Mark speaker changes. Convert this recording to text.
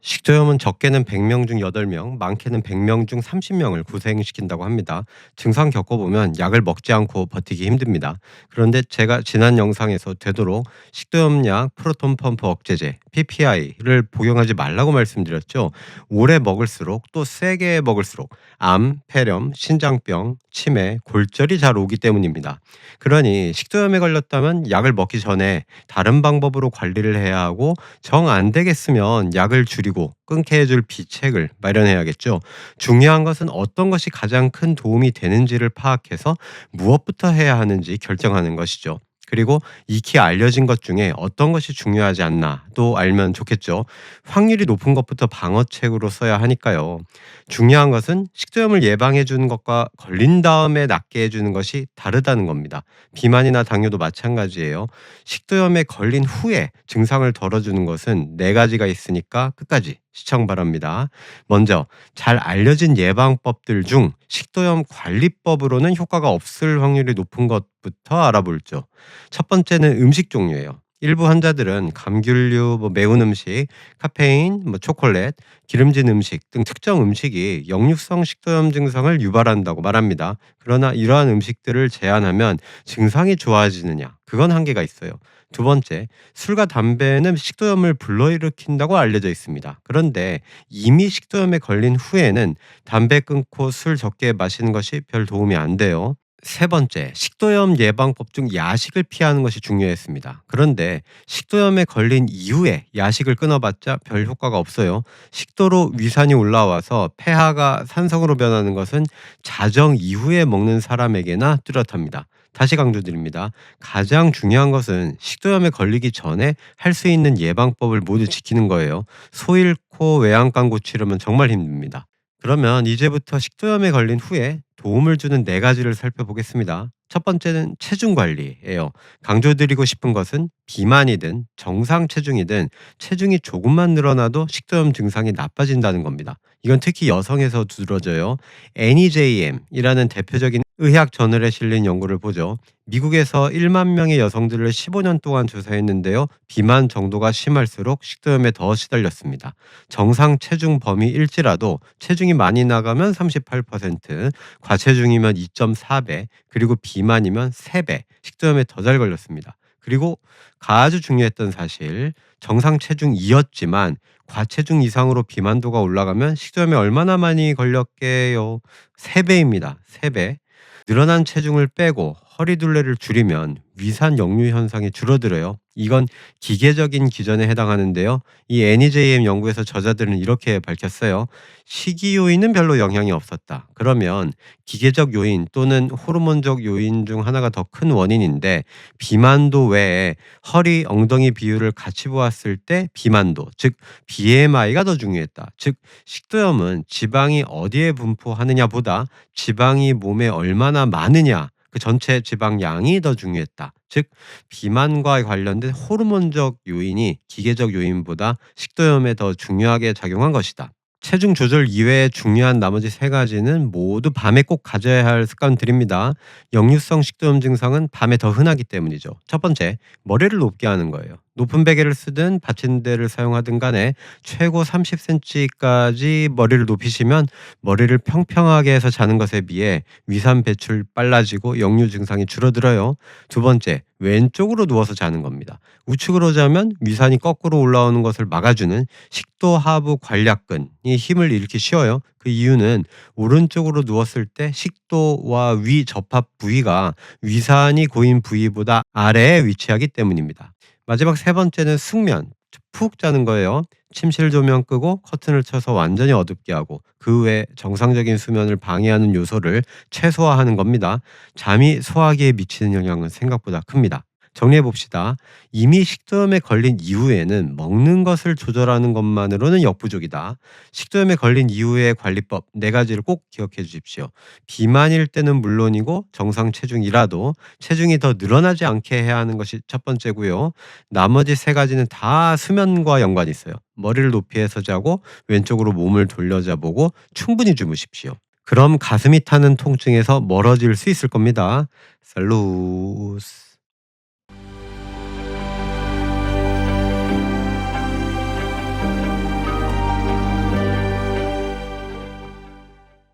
Speaker 1: 식도염은 적게는 100명 중 8명, 많게는 100명 중 30명을 고생시킨다고 합니다. 증상 겪어보면 약을 먹지 않고 버티기 힘듭니다. 그런데 제가 지난 영상에서 되도록 식도염약 프로톤 펌프 억제제 PPI를 복용하지 말라고 말씀드렸죠. 오래 먹을수록 또 세게 먹을수록 암, 폐렴, 신장병, 치매, 골절이 잘 오기 때문입니다. 그러니 식도염에 걸렸다면 약을 먹기 전에 다른 방법으로 관리를 해야 하고 정 안 되겠으면 약을 줄이고 끊게 해줄 비책을 마련해야겠죠. 중요한 것은 어떤 것이 가장 큰 도움이 되는지를 파악해서 무엇부터 해야 하는지 결정하는 것이죠. 그리고 익히 알려진 것 중에 어떤 것이 중요하지 않나도 알면 좋겠죠. 확률이 높은 것부터 방어책으로 써야 하니까요. 중요한 것은 식도염을 예방해 주는 것과 걸린 다음에 낫게 해 주는 것이 다르다는 겁니다. 비만이나 당뇨도 마찬가지예요. 식도염에 걸린 후에 증상을 덜어주는 것은 네 가지가 있으니까 끝까지 시청 바랍니다. 먼저 잘 알려진 예방법들 중 식도염 관리법으로는 효과가 없을 확률이 높은 것부터 알아볼죠. 첫 번째는 음식 종류예요. 일부 환자들은 감귤류, 뭐 매운 음식, 카페인, 뭐 초콜릿, 기름진 음식 등 특정 음식이 역류성 식도염 증상을 유발한다고 말합니다. 그러나 이러한 음식들을 제한하면 증상이 좋아지느냐? 그건 한계가 있어요. 두 번째, 술과 담배는 식도염을 불러일으킨다고 알려져 있습니다. 그런데 이미 식도염에 걸린 후에는 담배 끊고 술 적게 마시는 것이 별 도움이 안 돼요. 세 번째, 식도염 예방법 중 야식을 피하는 것이 중요했습니다. 그런데 식도염에 걸린 이후에 야식을 끊어봤자 별 효과가 없어요. 식도로 위산이 올라와서 폐하가 산성으로 변하는 것은 자정 이후에 먹는 사람에게나 뚜렷합니다. 다시 강조드립니다. 가장 중요한 것은 식도염에 걸리기 전에 할 수 있는 예방법을 모두 지키는 거예요. 소 잃고 외양간 고치려면 정말 힘듭니다. 그러면 이제부터 식도염에 걸린 후에 도움을 주는 네 가지를 살펴보겠습니다. 첫 번째는 체중 관리예요. 강조드리고 싶은 것은 비만이든 정상 체중이든 체중이 조금만 늘어나도 식도염 증상이 나빠진다는 겁니다. 이건 특히 여성에서 두드러져요. NEJM이라는 대표적인 의학 저널에 실린 연구를 보죠. 미국에서 1만 명의 여성들을 15년 동안 조사했는데요. 비만 정도가 심할수록 식도염에 더 시달렸습니다. 정상 체중 범위일지라도 체중이 많이 나가면 38%, 과체중이면 2.4배, 그리고 비만이면 3배 식도염에 더 잘 걸렸습니다. 그리고 아주 중요했던 사실, 정상 체중이었지만 과체중 이상으로 비만도가 올라가면 식도염에 얼마나 많이 걸렸게요? 3배입니다. 3배. 늘어난 체중을 빼고 허리둘레를 줄이면 위산 역류 현상이 줄어들어요. 이건 기계적인 기전에 해당하는데요. 이 NEJM 연구에서 저자들은 이렇게 밝혔어요. 식이 요인은 별로 영향이 없었다. 그러면 기계적 요인 또는 호르몬적 요인 중 하나가 더 큰 원인인데 비만도 외에 허리 엉덩이 비율을 같이 보았을 때 비만도 즉 BMI가 더 중요했다. 즉 식도염은 지방이 어디에 분포하느냐보다 지방이 몸에 얼마나 많으냐 그 전체 지방량이 더 중요했다. 즉 비만과 관련된 호르몬적 요인이 기계적 요인보다 식도염에 더 중요하게 작용한 것이다. 체중 조절 이외에 중요한 나머지 세 가지는 모두 밤에 꼭 가져야 할 습관들입니다. 역류성 식도염 증상은 밤에 더 흔하기 때문이죠. 첫 번째, 머리를 높게 하는 거예요. 높은 베개를 쓰든 받침대를 사용하든 간에 최고 30cm까지 머리를 높이시면 머리를 평평하게 해서 자는 것에 비해 위산 배출 빨라지고 역류 증상이 줄어들어요. 두 번째, 왼쪽으로 누워서 자는 겁니다. 우측으로 자면 위산이 거꾸로 올라오는 것을 막아주는 식도 하부 관략근이 힘을 잃기 쉬워요. 그 이유는 오른쪽으로 누웠을 때 식도와 위 접합 부위가 위산이 고인 부위보다 아래에 위치하기 때문입니다. 마지막 세 번째는 숙면. 푹 자는 거예요. 침실 조명 끄고 커튼을 쳐서 완전히 어둡게 하고 그 외 정상적인 수면을 방해하는 요소를 최소화하는 겁니다. 잠이 소화기에 미치는 영향은 생각보다 큽니다. 정리해 봅시다. 이미 식도염에 걸린 이후에는 먹는 것을 조절하는 것만으로는 역부족이다. 식도염에 걸린 이후의 관리법 네 가지를 꼭 기억해 주십시오. 비만일 때는 물론이고 정상 체중이라도 체중이 더 늘어나지 않게 해야 하는 것이 첫 번째고요. 나머지 세 가지는 다 수면과 연관이 있어요. 머리를 높이 해서 자고 왼쪽으로 몸을 돌려 자 보고 충분히 주무십시오. 그럼 가슴이 타는 통증에서 멀어질 수 있을 겁니다. 살루스.